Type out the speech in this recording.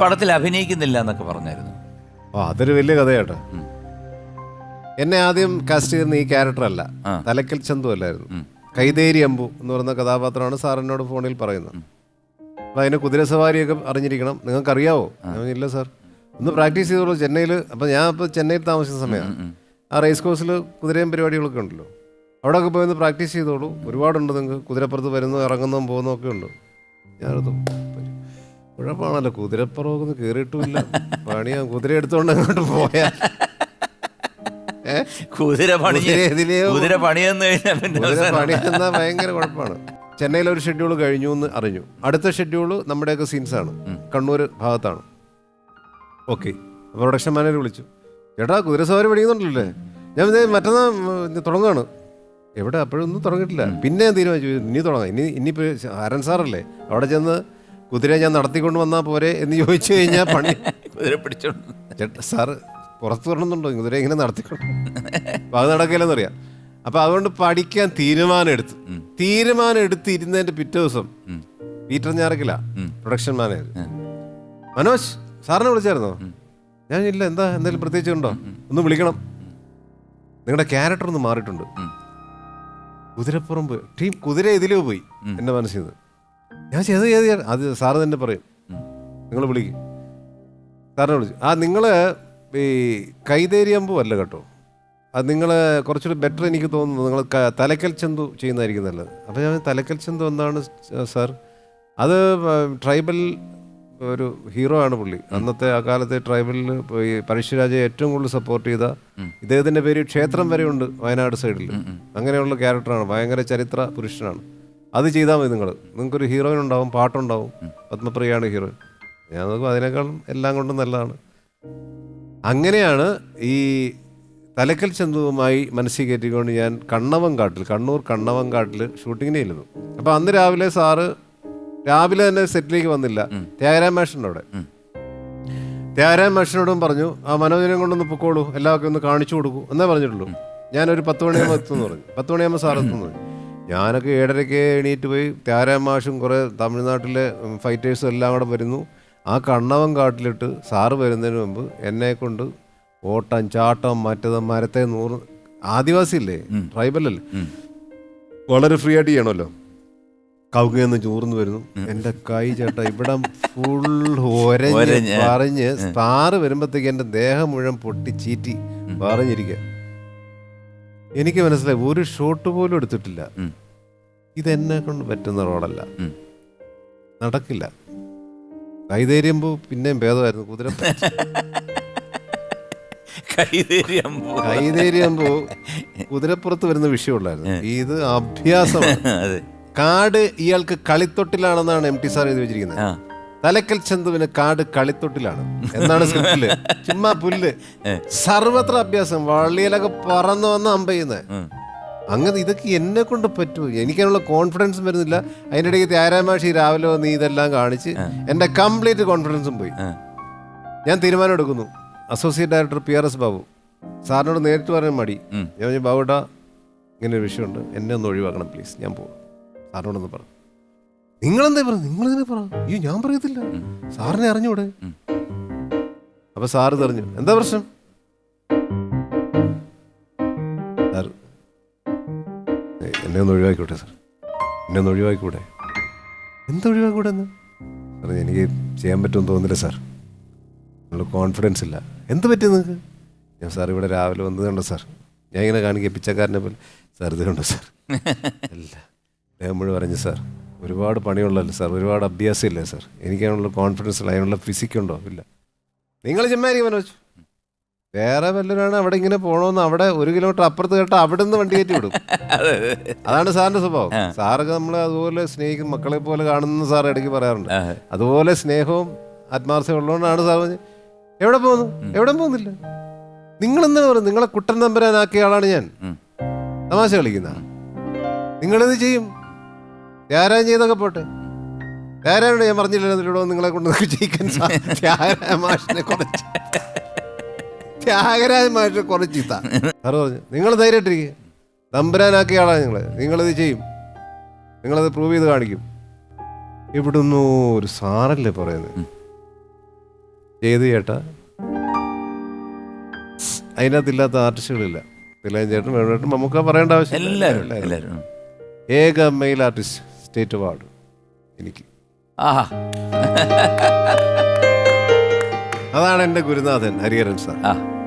പടത്തിൽ അഭിനയിക്കുന്നില്ല എന്നൊക്കെ പറഞ്ഞായിരുന്നു. ഓ അതൊരു വലിയ കഥയാട്ടോ. എന്നെ ആദ്യം കാസ്റ്റ് ചെയ്യുന്ന ഈ ക്യാരക്ടർ അല്ല. ആ. തലക്കൽ ചന്തു അല്ലായിരുന്നു. കൈതേരി അമ്പു എന്ന് പറയുന്ന കഥാപാത്രമാണ് സാർ എന്നോട് ഫോണിൽ പറയുന്നത്. അപ്പം അതിന് കുതിരസവാരിയൊക്കെ അറിഞ്ഞിരിക്കണം. നിങ്ങൾക്ക് അറിയാവോ ഞാൻ പറഞ്ഞു, ഇല്ല സാർ ഒന്ന് പ്രാക്ടീസ് ചെയ്തോളൂ. ചെന്നൈയിൽ അപ്പം ഞാൻ ഇപ്പോൾ ചെന്നൈയിൽ താമസിക്കുന്ന സമയമാണ്. ആ റേസ് കോഴ്സിൽ കുതിരയും പരിപാടികളൊക്കെ ഉണ്ടല്ലോ. അവിടെയൊക്കെ പോയി ഒന്ന് പ്രാക്ടീസ് ചെയ്തോളൂ. ഒരുപാടുണ്ട് നിങ്ങൾക്ക്. കുതിരപ്പുറത്ത് വരുന്നു ഇറങ്ങുന്നതും പോകുന്നതും ഒക്കെ ഉണ്ട്. ഞാനത് കുഴപ്പമാണല്ലോ കുതിരപ്പുറവൊന്നും കയറിയിട്ടുമില്ല പണിയാ കുതിര എടുത്തോണ്ട് അങ്ങോട്ട് പോയാ? കുതിര പണി കുതിര പണിയെന്ന് കഴിഞ്ഞാൽ പിന്നെ ഭയങ്കര കുഴപ്പമാണ്. ചെന്നൈയിലെ ഒരു ഷെഡ്യൂൾ കഴിഞ്ഞു എന്ന് അറിഞ്ഞു. അടുത്ത ഷെഡ്യൂൾ നമ്മുടെയൊക്കെ സീൻസ് ആണ്. കണ്ണൂർ ഭാഗത്താണ്. ഓക്കെ പ്രൊഡക്ഷൻ മാനേജർ വിളിച്ചു. ചേട്ടാ കുതിര സവാരി പഠിക്കുന്നുണ്ടല്ലേ ഞാൻ മറ്റന്നാ തുടങ്ങുകയാണ് എവിടെ? അപ്പോഴൊന്നും തുടങ്ങിയിട്ടില്ല. പിന്നെ ഞാൻ തീരുമാനിച്ചു. ഇനി തുടങ്ങാം. ഇനി ഇനിയിപ്പോൾ ഹരൻ സാറല്ലേ? അവിടെ ചെന്ന് കുതിരയെ ഞാൻ നടത്തിക്കൊണ്ട് വന്നാൽ പോരെ എന്ന് ചോദിച്ചു കഴിഞ്ഞാൽ പണി കുതിര പിടിച്ചോണ്ട് ചേട്ടാ സാറ് പുറത്ത് വരണമെന്നുണ്ടോ? കുതിര ഇങ്ങനെ നടത്തിക്കൊണ്ട്. അപ്പം അത് നടക്കില്ലെന്നറിയാം അപ്പം അതുകൊണ്ട് പഠിക്കാൻ തീരുമാനം എടുത്തു. തീരുമാനം എടുത്തിരുന്നതിന്റെ പിറ്റേ ദിവസം പീറ്റർ ഞാറക്കില്ല പ്രൊഡക്ഷൻ മാനേജർ. മനോജ് സാറിനെ വിളിച്ചായിരുന്നോ? ഞാൻ ഇല്ല എന്താ എന്തെങ്കിലും പ്രത്യേകിച്ച് ഉണ്ടോ? ഒന്ന് വിളിക്കണം. നിങ്ങളുടെ ക്യാരക്ടർ ഒന്ന് മാറിയിട്ടുണ്ട്. കുതിരപ്പുറം പോയി. ടീം കുതിര ഇതിലേ പോയി. എന്റെ മനസ്സിൽ നിന്ന്. ഞാൻ ചെയ്ത് ചെയ്ത് അത് സാറ് തന്നെ പറയും. നിങ്ങൾ വിളിക്കും. സാറിനെ വിളിച്ചു. ആ നിങ്ങൾ ഈ കൈതേരിയമ്പു അല്ല കേട്ടോ. അത് നിങ്ങൾ കുറച്ചുകൂടി ബെറ്റർ എനിക്ക് തോന്നുന്നു. നിങ്ങൾ തലക്കൽ ചന്തു ചെയ്യുന്നതായിരിക്കും നല്ലത്. അപ്പോൾ ഞാൻ തലക്കൽ ചന്തു എന്താണ് സാർ? അത് ട്രൈബൽ ഒരു ഹീറോ ആണ് പുള്ളി. അന്നത്തെ ആ കാലത്തെ ട്രൈബലിൽ പോയി പഴശ്ശിരാജയെ ഏറ്റവും കൂടുതൽ സപ്പോർട്ട് ചെയ്ത. ഇദ്ദേഹത്തിന്റെ പേര് ക്ഷേത്രം വരെ ഉണ്ട് വയനാട് സൈഡിൽ. അങ്ങനെയുള്ള ക്യാരക്ടറാണ് ഭയങ്കര ചരിത്ര പുരുഷനാണ്. അത് ചെയ്താൽ മതി നിങ്ങൾ നിങ്ങൾക്കൊരു ഹീറോയിൻ ഉണ്ടാവും പാട്ടുണ്ടാവും. പത്മപ്രിയാണ് ഹീറോയിൻ. ഞാൻ നോക്കും അതിനേക്കാളും എല്ലാം കൊണ്ടും നല്ലതാണ്. അങ്ങനെയാണ് ഈ തലക്കൽ ചന്തുവുമായി മനസ്സിൽ കയറ്റിക്കൊണ്ട് ഞാൻ കണ്ണവൻകാട്ടിൽ കണ്ണൂർ കണ്ണവൻകാട്ടിൽ ഷൂട്ടിങ്ങിനെ ഇരുന്നു അപ്പോൾ അന്ന് രാവിലെ സാറ് രാവിലെ തന്നെ സെറ്റിലേക്ക് വന്നില്ല. ത്യാഗരാജ മാഷുണ്ട് അവിടെ. ത്യാഗരാജ മാഷിനോടും പറഞ്ഞു ആ മനോജനം കൊണ്ടൊന്ന് പൊക്കോളൂ. എല്ലാവർക്കും ഒന്ന് കാണിച്ചു കൊടുക്കൂ. എന്നേ പറഞ്ഞിട്ടുള്ളൂ. ഞാനൊരു പത്ത് മണിയാകുമ്പോൾ എത്തുമെന്ന് പറഞ്ഞു. പത്ത് മണിയാകുമ്പോൾ സാർ എത്തുന്നു പറഞ്ഞു. ഞാനൊക്കെ ഏഴരയ്ക്ക് എണീറ്റ് പോയി ത്യാഗരാജ മാഷും കുറേ തമിഴ്നാട്ടിലെ ഫൈറ്റേഴ്സും എല്ലാം കൂടെ വരുന്നു. ആ കണ്ണവൻ കാട്ടിലിട്ട് സാറ് വരുന്നതിന് മുമ്പ് എന്നെ കൊണ്ട് ഓട്ടം ചാട്ടം മറ്റത് മരത്തെ നൂറ് ആദിവാസിയല്ലേ? ട്രൈബലല്ലേ? ഉം. വളരെ ഫ്രീ ആയിട്ട് ചെയ്യണമല്ലോ. കവുകയെന്ന് ചൂർന്ന് വരുന്നു. എന്റെ കൈ ചേട്ടാ ഇവിടെ ഫുൾ ഒരഞ്ഞ്. പറഞ്ഞ് സ്റ്റാറ് വരുമ്പോഴത്തേക്ക് എന്റെ ദേഹം മുഴുവൻ പൊട്ടി ചീറ്റി പറഞ്ഞിരിക്കുക എനിക്ക് മനസ്സിലായി ഒരു ഷോട്ട് പോലും എടുത്തിട്ടില്ല. ഇതെന്നെ കൊണ്ട് പറ്റുന്ന റോഡല്ല. നടക്കില്ല. കൈതേരിയുമ്പോൾ പിന്നെയും ഭേദമായിരുന്നു കുതിര കൈതേരി അമ്പു കൈതേരിയുമ്പോൾ കുതിരപ്പുറത്ത് വരുന്ന വിഷയമുള്ളായിരുന്നു. ഇത് അഭ്യാസമാണ്. കാട് ഇയാൾക്ക് കളിത്തൊട്ടിലാണെന്നാണ് എം ടി സാർ എഴുതി വെച്ചിരിക്കുന്നത്. തലക്കൽ ചന്തുവിന് കാട് കളിത്തൊട്ടിലാണ്. എന്നാണ് സ്ക്രിപ്റ്റിൽ. ചുമ്മാ പുല്ല്. സർവത്ര അഭ്യാസം. വള്ളിയിലൊക്കെ പറന്നു വന്ന് അമ്പയുന്നത് അങ്ങനെ ഇതൊക്കെ എന്നെ കൊണ്ട് പറ്റുമോ എനിക്കതിനുള്ള കോൺഫിഡൻസും വരുന്നില്ല. അതിന്റെ ഇടയ്ക്ക് ത്യാരാമാഷി രാവിലെ വന്ന് ഇതെല്ലാം കാണിച്ച് എന്റെ കംപ്ലീറ്റ് കോൺഫിഡൻസും പോയി. ഞാൻ തീരുമാനം എടുക്കുന്നു. Associate director P R S Babu. സാറിനോട് നേരിട്ട് പറയാൻ മടി. ഞാൻ പറഞ്ഞു ബാബുട്ടാ ഇങ്ങനെ ഒരു വിഷയമുണ്ട്. എന്നെ ഒന്ന് ഒഴിവാക്കണം പ്ലീസ് ഞാൻ പോകും സാറിനോടൊന്ന് പറഞ്ഞു. നിങ്ങളെന്താ പറഞ്ഞു നിങ്ങളിങ്ങനെ പറ? അയ്യോ ഞാൻ പറയത്തില്ല. സാറിനെ അറിഞ്ഞൂടെ. അപ്പൊ സാറ് തെറിഞ്ഞു. എന്താ പ്രശ്നം? സാർ എന്നെ ഒന്ന് ഒഴിവാക്കിക്കോട്ടെ സാർ? എന്നെ ഒന്ന് ഒഴിവാക്കിക്കൂടെ? എന്താ ഒഴിവാക്കൂടെ എന്ന്? സാർ എനിക്ക് ചെയ്യാൻ പറ്റുമെന്ന് തോന്നില്ല സാർ. നിങ്ങൾ കോൺഫിഡൻസ് ഇല്ല. എന്ത് പറ്റി നിങ്ങൾക്ക് ഞാൻ സാർ ഇവിടെ രാവിലെ വന്നത് കണ്ടോ സാർ? ഞാൻ ഇങ്ങനെ കാണിക്കുക പിച്ചക്കാരനെ പോലെ. സാർ ഇത് കണ്ടോ സാർ? അല്ല. ഞാൻ മുഴുവൻ പറഞ്ഞു സാർ. ഒരുപാട് പണിയുള്ളല്ലോ സാർ? ഒരുപാട് അഭ്യാസമില്ലേ സാർ? എനിക്കതിനുള്ള കോൺഫിഡൻസ് ഇല്ല അതിനുള്ള ഫിസിക് ഉണ്ടോ? ഇല്ല. നിങ്ങൾ ചെമ്മാരി മനോജ്. വേറെ വല്ലവരാണ് അവിടെ ഇങ്ങനെ പോകണമെന്ന് അവിടെ ഒരു കിലോമീറ്റർ അപ്പുറത്ത് കേട്ടാൽ അവിടെ നിന്ന് വണ്ടി കയറ്റി വിടും. അതെ അതെ. അതാണ് സാറിന്റെ സ്വഭാവം. സാറൊക്കെ നമ്മൾ അതുപോലെ സ്നേഹിക്കും മക്കളെ പോലെ കാണുന്ന സാർ ഇടയ്ക്ക് പറയാറുണ്ട്. അതുപോലെ സ്നേഹവും ആത്മാർത്ഥ ഉള്ളതുകൊണ്ടാണ് സാർ പറഞ്ഞത്. എവിടെ പോകുന്നു? എവിടെ പോകുന്നില്ല. നിങ്ങൾ എന്താണ് പറയുന്നത്? നിങ്ങളെ കുട്ടൻ നമ്പരാനാക്കിയ ആളാണ് ഞാൻ. തമാശ കളിക്കുന്ന. നിങ്ങളിത് ചെയ്യും? ത്യാഗരാജൻ ചെയ്തൊക്കെ പോട്ടെ. ത്യാഗരാജനോട് ഞാൻ പറഞ്ഞില്ലല്ലോ വന്ന് നിങ്ങളെ കൊണ്ട് ജയിക്കാൻ ത്യാഗരാജ മാഷിനെ കുറച്ച് ത്യാഗരാജ മാഷിനെ കുറച്ച് ചീത്ത. സാറ് പറഞ്ഞു നിങ്ങൾ ധൈര്യമായിട്ടിരിക്കുക തമ്പരാനാക്കിയ ആളാണ് നിങ്ങളെ. നിങ്ങളിത് ചെയ്യും. നിങ്ങളത് പ്രൂവ് ചെയ്ത് കാണിക്കും. ഇവിടുന്ന് ഒരു സാറല്ലേ പറയുന്നത്? ചെയ്ത് ചേട്ടാ. അതിനകത്തില്ലാത്ത ആർട്ടിസ്റ്റുകളില്ല തിലകൻ ചേട്ടൻ വേണുവേട്ടൻ നമുക്ക് പറയേണ്ട ആവശ്യം എല്ലാവരും. ഏക മെയിൽ ആർട്ടിസ്റ്റ് സ്റ്റേറ്റ് അവാർഡ് എനിക്ക്. ആഹാ. അതാണ് എന്റെ ഗുരുനാഥൻ ഹരിഹരൻ സാർ. ആ.